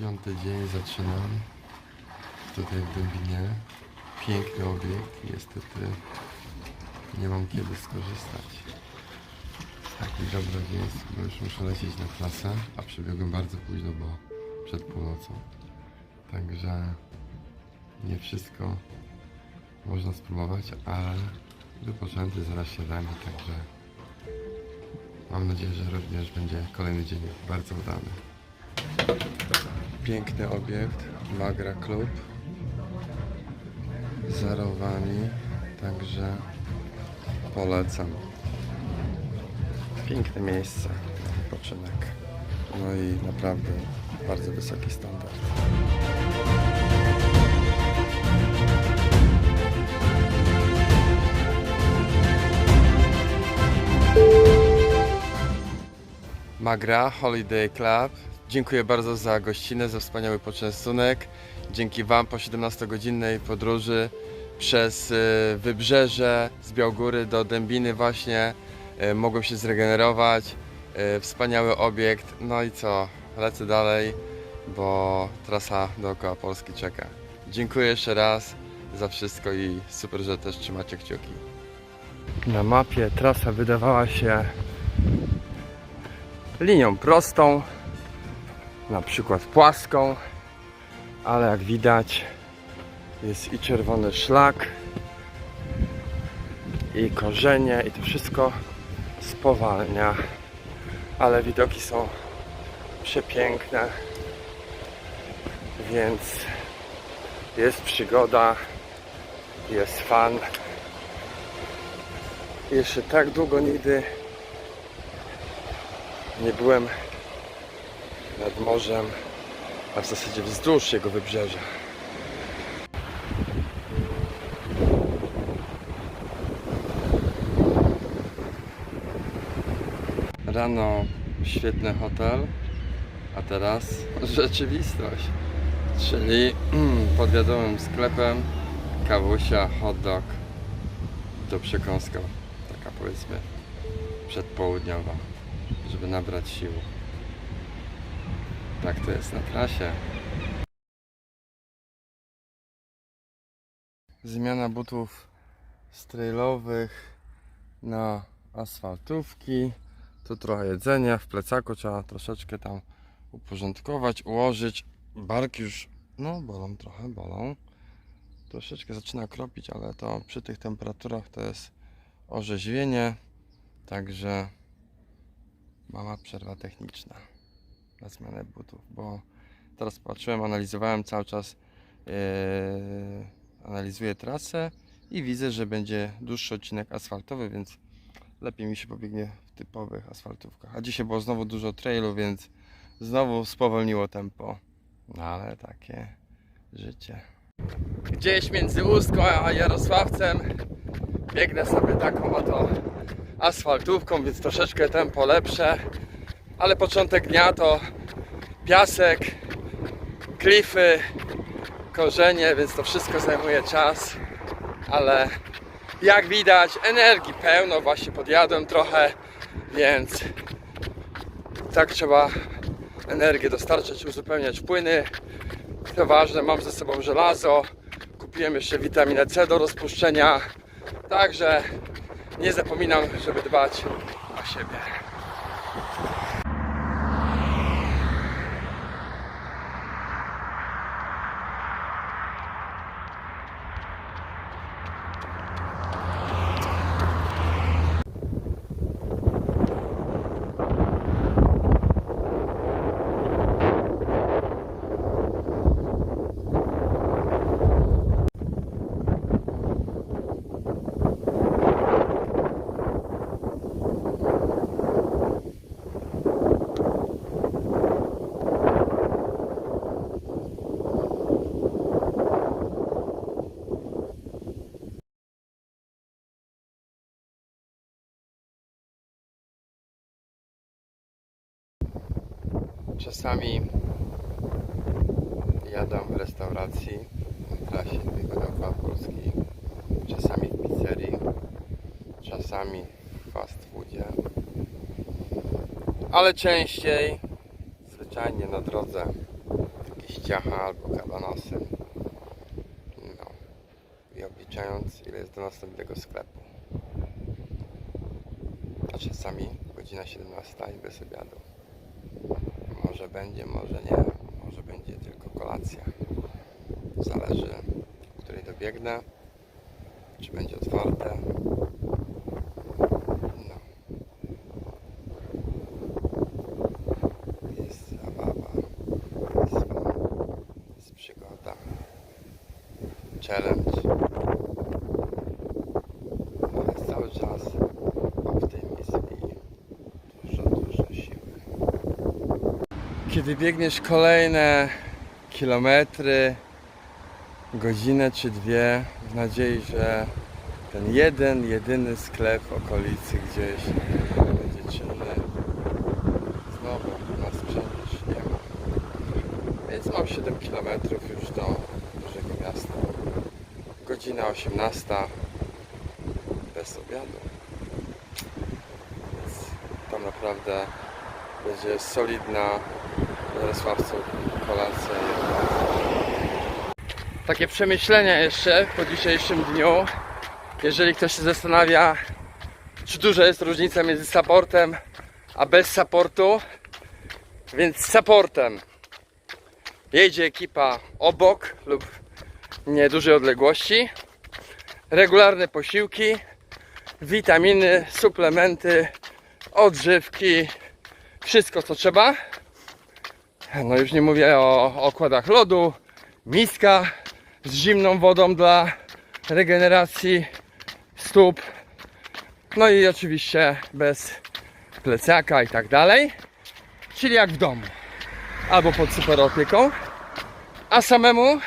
Piąty dzień zaczynam tutaj w Dębinie. Piękny obiekt. Niestety nie mam kiedy skorzystać z takich dobrodziejstw, bo już muszę lecieć na klasę, a przybiegłem bardzo późno, bo przed północą. Także nie wszystko można spróbować, ale wypoczęty zaraz siadamy, także mam nadzieję, że również będzie kolejny dzień bardzo udany. Piękny obiekt, Magra Club. Zarowani, także polecam. Piękne miejsce na wypoczynek. No i naprawdę bardzo wysoki standard. Magra Holiday Club. Dziękuję bardzo za gościnę, za wspaniały poczęstunek. Dzięki Wam po 17-godzinnej podróży przez e, wybrzeże z Białgóry do Dębiny właśnie e, mogłem się zregenerować. E, Wspaniały obiekt. No i co? Lecę dalej, bo trasa dookoła Polski czeka. Dziękuję jeszcze raz za wszystko i super, że też trzymacie kciuki. Na mapie trasa wydawała się linią prostą, na przykład płaską, ale jak widać jest i czerwony szlak, i korzenie, i to wszystko spowalnia, ale widoki są przepiękne, więc jest przygoda, jest fan. Jeszcze tak długo nigdy nie byłem nad morzem, a w zasadzie wzdłuż jego wybrzeża. Rano świetny hotel, a teraz rzeczywistość, czyli pod wiadomym sklepem kawusia, hot dog do przekąska, taka powiedzmy przedpołudniowa żeby nabrać sił. Tak to jest na trasie. Zmiana butów z trailowych na asfaltówki. Tu trochę jedzenia w plecaku trzeba troszeczkę tam uporządkować, ułożyć. Barki już no bolą trochę, bolą. Troszeczkę zaczyna kropić, ale to przy tych temperaturach to jest orzeźwienie. Także mała przerwa techniczna na zmianę butów, bo teraz patrzyłem, analizowałem cały czas, yy, analizuję trasę i widzę, że będzie dłuższy odcinek asfaltowy, więc lepiej mi się pobiegnie w typowych asfaltówkach. A dzisiaj było znowu dużo trailu, więc znowu spowolniło tempo. No ale takie życie. Gdzieś między Łuską a Jarosławcem biegnę sobie taką oto asfaltówką, więc troszeczkę tempo lepsze. Ale początek dnia to piasek, klify, korzenie, więc to wszystko zajmuje czas. Ale jak widać, energii pełno, właśnie podjadłem trochę, więc tak trzeba energię dostarczać, uzupełniać płyny. To ważne, mam ze sobą żelazo, kupiłem jeszcze witaminę C do rozpuszczenia, także nie zapominam, żeby dbać o siebie. Czasami jadam w restauracji na trasie tylko dookoła Polski, czasami w pizzerii, czasami w fast foodzie, ale częściej zwyczajnie na drodze liściacha albo kabanosy. No. I obliczając ile jest do następnego sklepu. A czasami godzina 17 i bez obiadu. Może będzie, może nie. Może będzie tylko kolacja. Zależy, której dobiegnę. Czy będzie otwarte. No. Challenge. Ale cały czas optymizm i dużo, dużo siły. Kiedy biegniesz kolejne kilometry, godzinę czy dwie, w nadziei, że ten jeden, jedyny sklep w okolicy gdzieś będzie czynny, znowu na sprzęt już nie ma. Więc mam 7 km już do dużego miasta. Godzina 18 bez obiadu. Więc tam naprawdę będzie solidna i obiad. Takie przemyślenia jeszcze po dzisiejszym dniu. Jeżeli ktoś się zastanawia, czy duża jest różnica między supportem a bez supportu, więc supportem jedzie ekipa obok lub niedużej odległości, regularne posiłki, witaminy, suplementy, odżywki, wszystko co trzeba. No już nie mówię o okładach lodu, miska z zimną wodą dla regeneracji stóp. No i oczywiście bez plecaka i tak dalej. Czyli jak w domu. Albo pod super opieką. A samemu,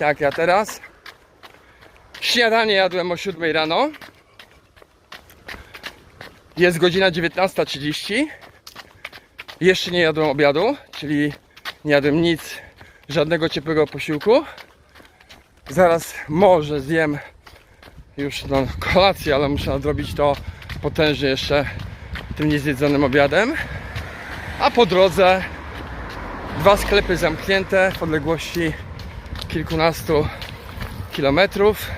jak ja teraz, śniadanie jadłem o 7 rano. Jest godzina 19.30. Jeszcze nie jadłem obiadu, czyli nie jadłem nic, żadnego ciepłego posiłku. Zaraz może zjem już no, kolację, ale muszę nadrobić to potężnie jeszcze tym niezjedzonym obiadem. A po drodze dwa sklepy zamknięte w odległości kilkunastu kilometrów.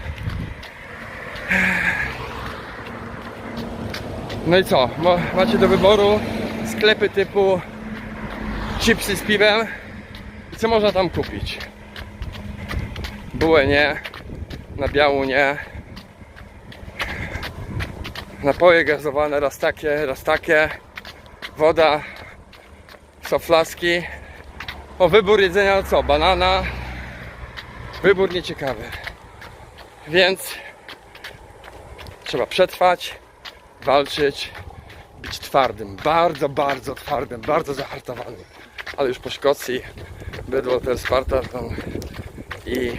No i co? Macie do wyboru sklepy typu chipsy z piwem. I co można tam kupić? Bułę nie, na biału nie. Napoje gazowane raz takie, raz takie. Woda, są flaski. O wybór jedzenia co? Banana. Wybór nieciekawy. Więc trzeba przetrwać, walczyć, być twardym. Bardzo, bardzo twardym, bardzo zahartowanym. Ale już po Szkocji, Bydwater, Spartan i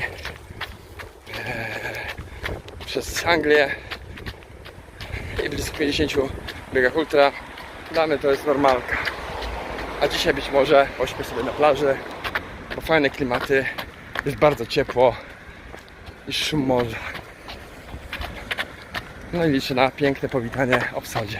przez Anglię i blisko 50 biegach ultra dla mnie to jest normalka a dzisiaj być może pośpię sobie na plaży bo fajne klimaty jest bardzo ciepło i szum morza no i liczę na piękne powitanie obsadzie